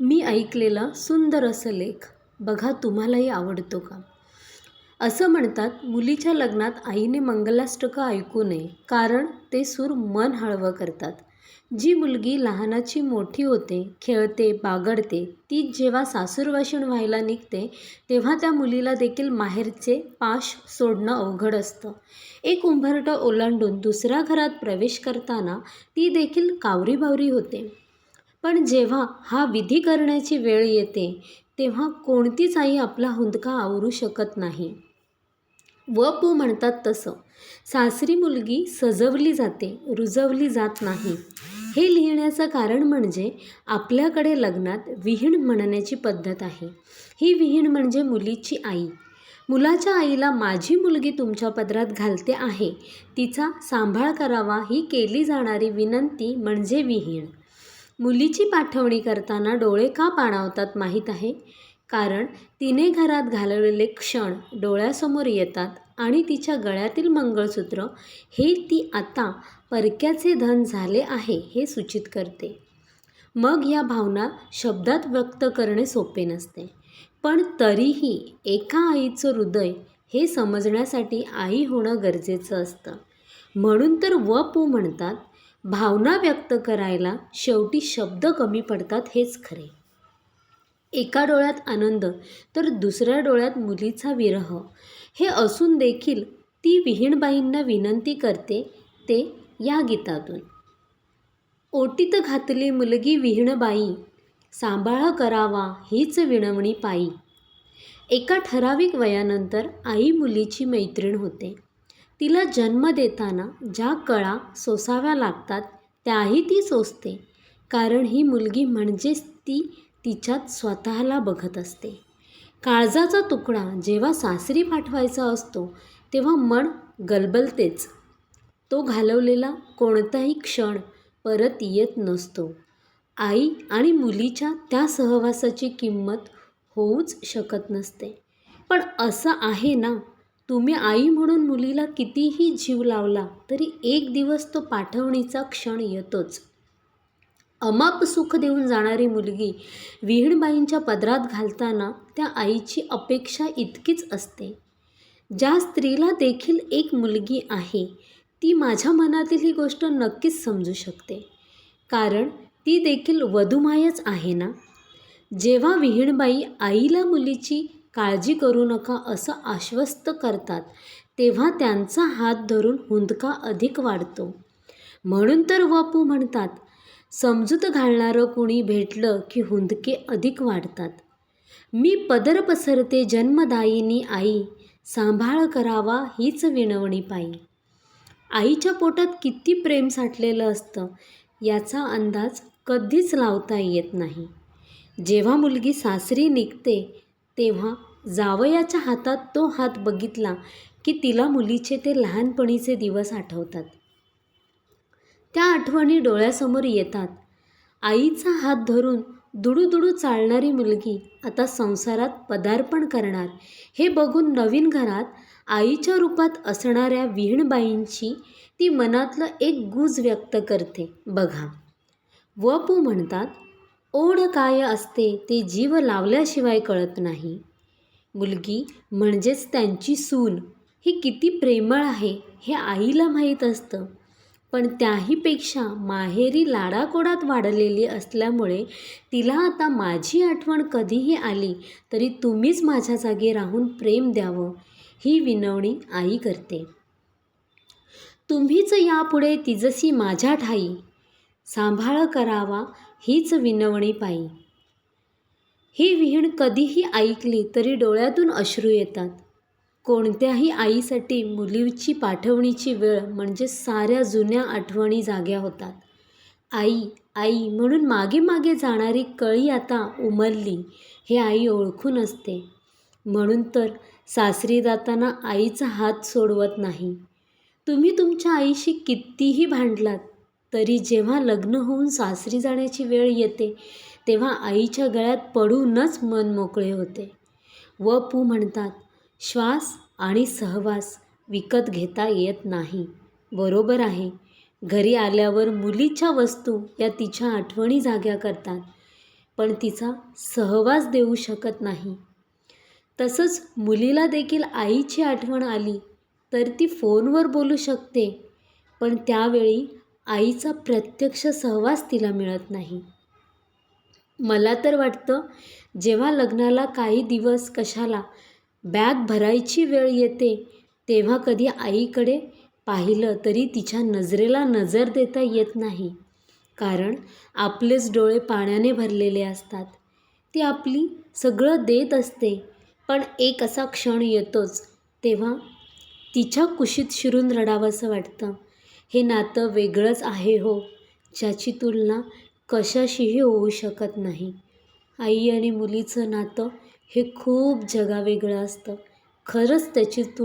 मी ऐकलेला सुंदर असं लेख बघा तुम्हालाही आवडतो का? असं म्हणतात मुलीच्या लग्नात आईने मंगलाष्टकं ऐकू नये कारण ते सूर मन हळवं करतात. जी मुलगी लहानाची मोठी होते खेळते बागडते तीच जेव्हा सासूरवाशीण व्हायला निघते तेव्हा त्या मुलीला देखील माहेरचे पाश सोडणं अवघड असतं. एक उंबरटं ओलांडून दुसऱ्या घरात प्रवेश करताना ती देखील कावरीबावरी होते. पण जेव्हा हा विधी करण्याची वेळ येते तेव्हा कोणतीच आई आपला हुंदका आवरू शकत नाही. व पू म्हणतात तसं. सासरी मुलगी सजवली जाते रुजवली जात नाही. हे लिहिण्याचं कारण म्हणजे आपल्याकडे लग्नात विहीण म्हणण्याची पद्धत आहे. ही विहीण म्हणजे मुलीची आई. मुलाच्या आईला माझी मुलगी तुमच्या पदरात घालते आहे. तिचा सांभाळ करावा ही केली जाणारी विनंती म्हणजे विहीण. मुलीची पाठवणी करताना डोळे का पाणावतात माहीत आहे? कारण तिने घरात घालवलेले क्षण डोळ्यासमोर येतात आणि तिच्या गळ्यातील मंगळसूत्र हे ती आता परक्याचे धन झाले आहे हे सूचित करते. मग या भावना शब्दात व्यक्त करणे सोपे नसते. पण तरीही एका आईचं हृदय हे समजण्यासाठी आई होणं गरजेचं असतं. म्हणून तर व पू म्हणतात भावना व्यक्त करायला शेवटी शब्द कमी पडतात हेच खरे. एका डोळ्यात आनंद तर दुसऱ्या डोळ्यात मुलीचा विरह. हे असून देखील ती विहीणबाईंना विनंती करते ते या गीतातून. ओटीत घातली मुलगी विहीणबाई सांभाळ करावा हीच विणवणी पायी. एका ठराविक वयानंतर आई मुलीची मैत्रीण होते. तिला जन्म देताना ज्या कळा सोसाव्या लागतात त्याही ती सोसते. कारण ही मुलगी म्हणजेच ती तिच्यात स्वतःला बघत असते. काळजाचा तुकडा जेव्हा सासरी पाठवायचा असतो तेव्हा मन गलबलतेच. तो घालवलेला कोणताही क्षण परत येत नसतो. आई आणि मुलीच्या त्या सहवासाची किंमत होऊच शकत नसते. पण असं आहे ना तुम्ही आई म्हणून मुलीला कितीही जीव लावला तरी एक दिवस तो पाठवणीचा क्षण येतोच. अमाप सुख देऊन जाणारी मुलगी विहीणबाईंच्या पदरात घालताना त्या आईची अपेक्षा इतकीच असते. ज्या स्त्रीला देखील एक मुलगी आहे ती माझ्या मनातील ही गोष्ट नक्कीच समजू शकते. कारण ती देखील वधुमायच आहे ना? जेव्हा विहीणबाई आईला मुलीची काळजी करू नका असं आश्वस्त करतात तेव्हा त्यांचा हात धरून हुंदका अधिक वाढतो. म्हणून तर वपू म्हणतात समजूत घालणारं कुणी भेटलं की हुंदके अधिक वाढतात. मी पदर पसरते जन्मदायिनी आई सांभाळ करावा हीच विणवणी पायी. आईच्या पोटात किती प्रेम साठलेलं असतं याचा अंदाज कधीच लावता येत नाही. जेव्हा मुलगी सासरी निघते तेव्हा जावयाच्या हातात तो हात बघितला की तिला मुलीचे ते लहानपणीचे दिवस आठवतात. त्या आठवणी डोळ्यासमोर येतात. आईचा हात धरून दुडूदुडू चालणारी मुलगी आता संसारात पदार्पण करणार. हे बघून नवीन घरात आईच्या रूपात असणाऱ्या विहीणबाईंची ती मनातलं एक गुज व्यक्त करते. बघा. व पू म्हणतात ओढ काय असते ते जीव लावल्याशिवाय कळत नाही. मुलगी म्हणजेच त्यांची सून. ही किती प्रेमळ आहे हे आईला माहीत असतं. पण त्याहीपेक्षा माहेरी लाडाकोडात वाढलेली असल्यामुळे तिला आता माझी आठवण कधीही आली तरी तुम्हीच माझ्या जागी राहून प्रेम द्यावं ही विनवणी आई करते. तुम्हीच यापुढे तिजसी माझ्या ठाई. सांभाळ करावा हीच विनवणी पायी. ही विहीण कधीही ऐकली तरी डोळ्यातून अश्रू येतात. कोणत्याही आईसाठी मुलीची पाठवणीची वेळ म्हणजे साऱ्या जुन्या आठवणी जाग्या होतात. आई आई म्हणून मागे मागे जाणारी कळी आता उमलली हे आई ओळखून असते. म्हणून तर सासरी जाताना आईचा हात सोडवत नाही. तुम्ही तुमच्या आईशी कितीही भांडलात तरी जेव्हा लग्न होऊन सासरी जाण्याची वेळ येते तेव्हा आईच्या गळ्यात पडूनच मन मोकळे होते. व पू म्हणतात श्वास आणि सहवास विकत घेता येत नाही. बरोबर आहे. घरी आल्यावर मुलीच्या वस्तू या तिच्या आठवणी जाग्या करतात पण तिचा सहवास देऊ शकत नाही. तसंच मुलीला देखील आईची आठवण आली तर ती फोनवर बोलू शकते. पण त्यावेळी आईचा प्रत्यक्ष सहवास तिला मिळत नाही. मला तर वाटतं जेव्हा लग्नाला काही दिवस कशाला बॅग भरायची वेळ येते तेव्हा कधी आईकडे पाहिलं तरी तिच्या नजरेला नजर देता येत नाही. कारण आपलेच डोळे पाण्याने भरलेले असतात. ती आपली सगळं देत असते पण एक असा क्षण येतोच तेव्हा तिच्या कुशीत शिरून रडावंसं वाटतं. हे नातं वेगळंच आहे हो. ज्याची तुलना कशाशीही होऊ शकत नाही. आई आणि मुलीचं नातं हे खूप जगावेगळं असतं. खरंच त्याची तु